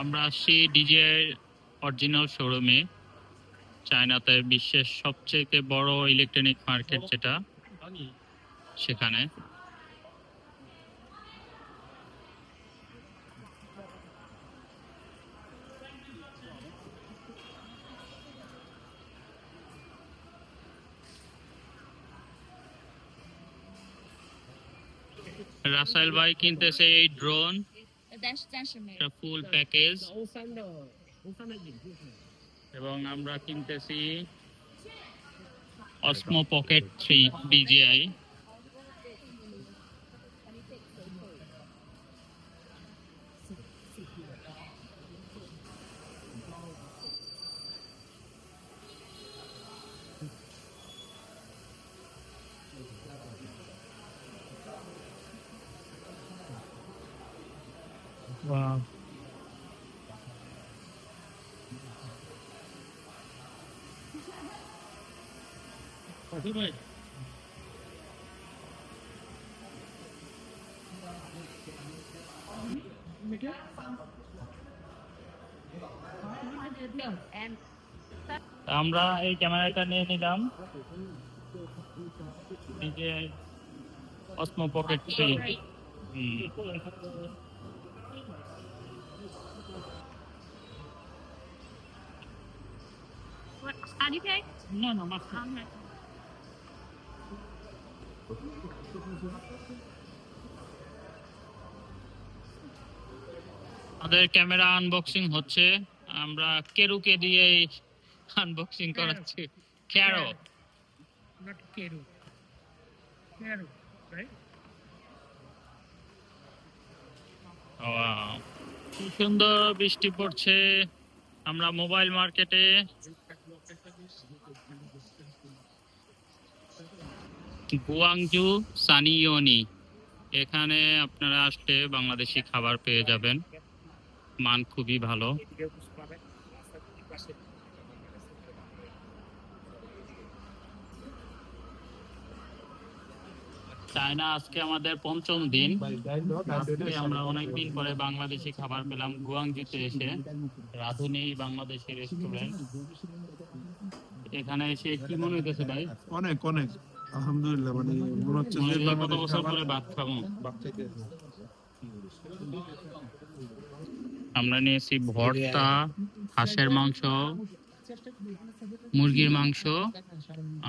আমরা আসছি DJ original শোরুমে চায়নাতে বিশ্বের সবচেয়ে বড় ইলেকট্রনিক মার্কেট যেটা, সেখানে। রাসাইল ভাই কিনতেছে এই ড্রোন ফুল প্যাকেজ এবং আমরা কিনতেছি Osmo pocket three DJI Wow. And আমরা এই ক্যামেরাটা নিয়ে নিলাম। DJI Osmo pocket three what? Mask Um, আমাদের ক্যামেরা আনবক্সিং হচ্ছে। আমরা কেরুকে দিয়ে আনবক্সিং করাচ্ছি। ক্যারো. সুন্দর বৃষ্টি পড়ছে। আমরা মোবাইল মার্কেটে গুয়াংজু সানিওনি এখানে আপনারা আসলে বাংলাদেশি খাবার পেয়ে যাবেন। মান খুবই ভালো। চায়না আজকে আমাদের পঞ্চম দিন। আজকে আমরা অনেকদিন পরে বাংলাদেশি খাবার পেলাম গুয়াংজুতে এসে। রাধুনী বাংলাদেশি রেস্টুরেন্ট এখানে এসে কি মনে হইতেছে ভাই? অনেক অনেক। আলহামদুলিল্লাহ মানে মনে হচ্ছে যে কত বছর পরে ভাত খাব? আমরা নিয়েছি ভর্তা হাঁসের মাংস মুরগির মাংস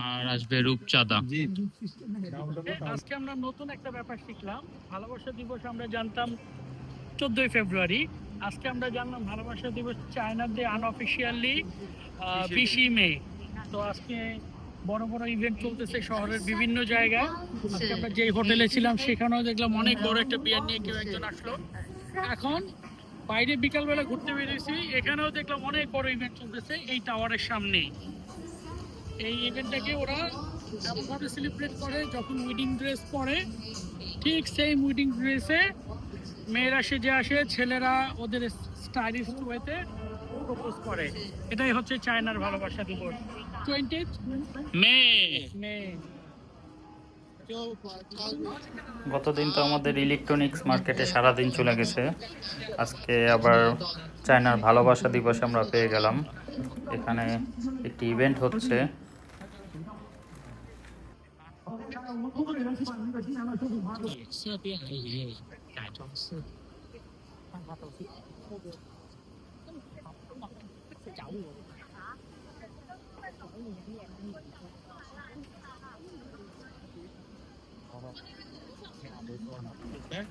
আর আসবে রূপচাঁদা। আজকে আমরা নতুন একটা ব্যাপার শিখলাম। ভালোবাসা দিবস আমরা জানতাম চোদ্দই ফেব্রুয়ারি। আজকে আমরা জানলাম ভালোবাসা দিবস চায়নার দিয়ে আনঅফিসিয়ালি বিশি মে। তো আজকে বড় বড় ইভেন্ট চলতেছে শহরের বিভিন্ন জায়গায়। আজকে আমরা যেই হোটেলে ছিলাম সেখানেও দেখলাম অনেক বড় একটা বিয়ার নিয়ে কেউ একজন আসলো। এখন বাইরে বিকালবেলা ঘুরতে বেরিয়েছি এখানেও দেখলাম অনেক বড় ইভেন্ট চলতেছে এই টাওয়ারের সামনেই। এই ইভেন্টটাকে ওরা এমনভাবে সেলিব্রেট করে যখন উইডিং ড্রেস পরে ঠিক সেই উইডিং ড্রেসে মেয়েরা সেজে আসে ছেলেরা ওদের স্টাইলিশ ওয়েতে প্রপোজ করে এটাই হচ্ছে চায়নার ভালোবাসা দিবস টোয়েন্টি মে মে গতদিন তো আমাদের ইলেকট্রনিক্স মার্কেটে সারাদিন চলে গেছে আজকে আবার চায়নার ভালোবাসা দিবস আমরা পেয়ে গেলাম এখানে একটি ইভেন্ট হচ্ছে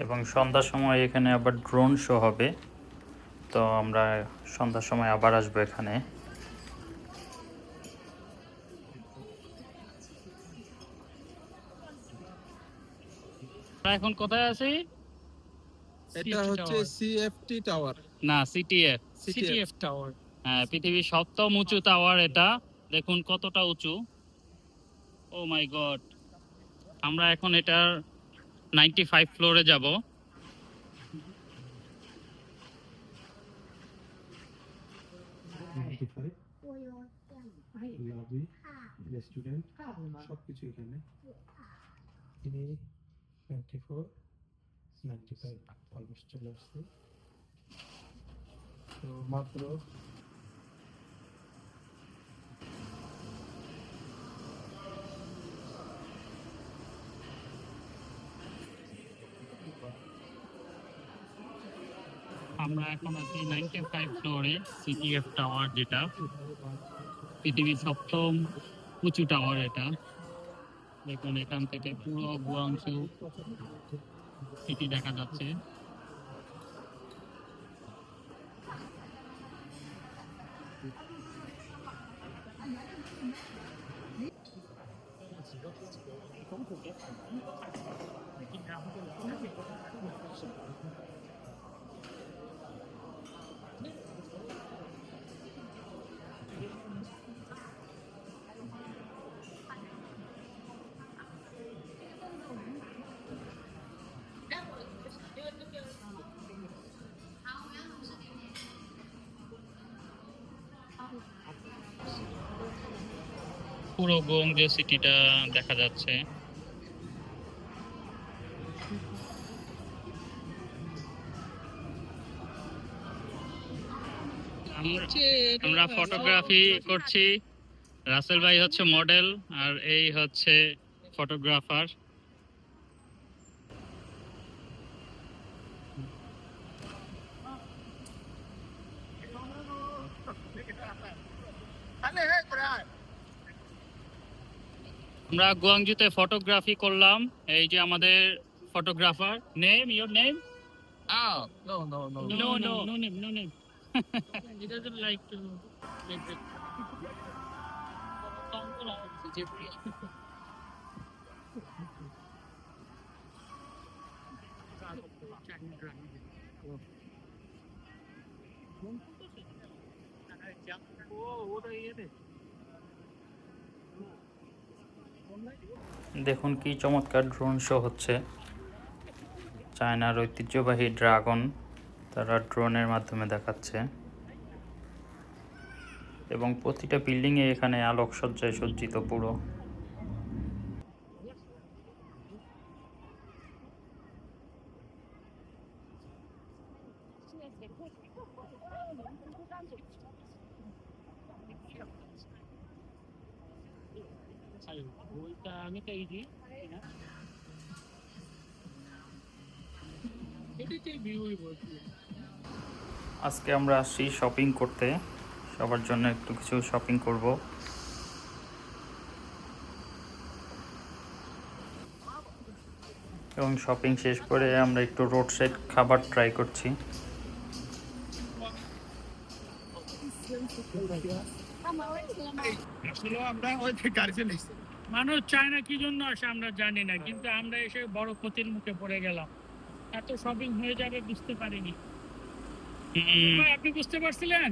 এবং সন্ধ্যার সময় এখানে আবার ড্রোন শো হবে। তো আমরা সন্ধ্যার সময় আবার আসব এখানে। এখন কোথায় আছি? এটা হচ্ছে সিএফটি টাওয়ার না সিটিএফ সিটিএফ টাওয়ার হ্যাঁ পৃথিবীর সপ্তম উঁচু টাওয়ার এটা। দেখুন কতটা উঁচু। ও মাই গড আমরা এখন এটার নাইনটি ফাইভ ফ্লোরে যাব। লবি রেস্টুরেন্ট সবকিছু এখানে। তিনি twenty four ninety five almost চলে আসছে। তো মাত্র আমরা এখন আছি নাইনটি ফাইভ ফ্লোরে সিটিএফ টাওয়ার যেটা। পৃথিবীর সপ্তম উঁচু টাওয়ার এটা। দেখুন, এখান থেকে পুরো গুয়াংশু সিটি দেখা যাচ্ছে। পুরো গোংজে সিটিটা দেখা যাচ্ছে। আমরা ফটোগ্রাফি করছি। রাসেল ভাই হচ্ছে মডেল আর এই হচ্ছে ফটোগ্রাফার আমরা গুয়াংজুতে ফটোগ্রাফি করলাম এই যে আমাদের ফটোগ্রাফার নেম ইউর নেম ও ওটা ইয়ে দেখুন কি চমৎকার ড্রোন শো হচ্ছে। চায়নার ঐতিহ্যবাহী ড্রাগন তারা ড্রোনের মাধ্যমে দেখাচ্ছে। এবং প্রতিটা বিল্ডিংয়ে এখানে আলোকসজ্জায় সজ্জিত পুরো। এটাতেই আজকে আমরা আসছি শপিং করতে। সবার জন্য একটু কিছু শপিং করব। এবং শপিং শেষ করে আমরা একটু রোড সাইড খাবার ট্রাই করছি। আমরা ওই যে গাড়িতে মানুষ চায় না কি জন্য আসে আমরা জানি না কিন্তু আমরা এসে বড় ক্ষতির মুখে পড়ে গেলাম। এত শপিং হয়ে যাবে বুঝতে পারিনি। ভাই, আপনি বুঝতে পারছিলেন?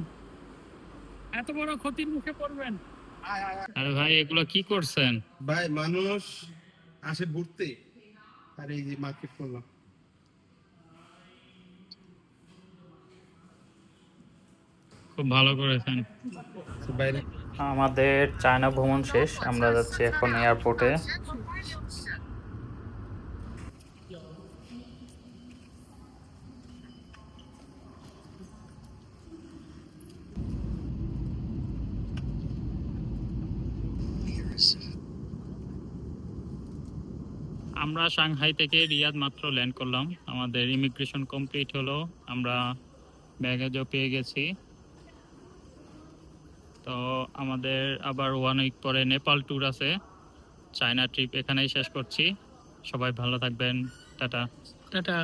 এত বড় ক্ষতির মুখে পড়বেন। আরে ভাই এগুলো কি করছেন? ভাই মানুষ আসে ঘুরতে। আর এই যে মার্কেট করলাম। খুব ভালো করেছেন। আমাদের চায়না ভ্রমণ শেষ আমরা যাচ্ছি এখন এয়ারপোর্টে আমরা সাংহাই থেকে রিয়াদ মাত্র ল্যান্ড করলাম। আমাদের ইমিগ্রেশন কমপ্লিট হলো। আমরা ব্যাগেজও পেয়ে গেছি। তো আমাদের আবার ওয়ান উইক পরে নেপাল ট্যুর আছে। চায়না ট্রিপ এখানেই শেষ করছি। সবাই ভালো থাকবেন। টাটা। টাটা।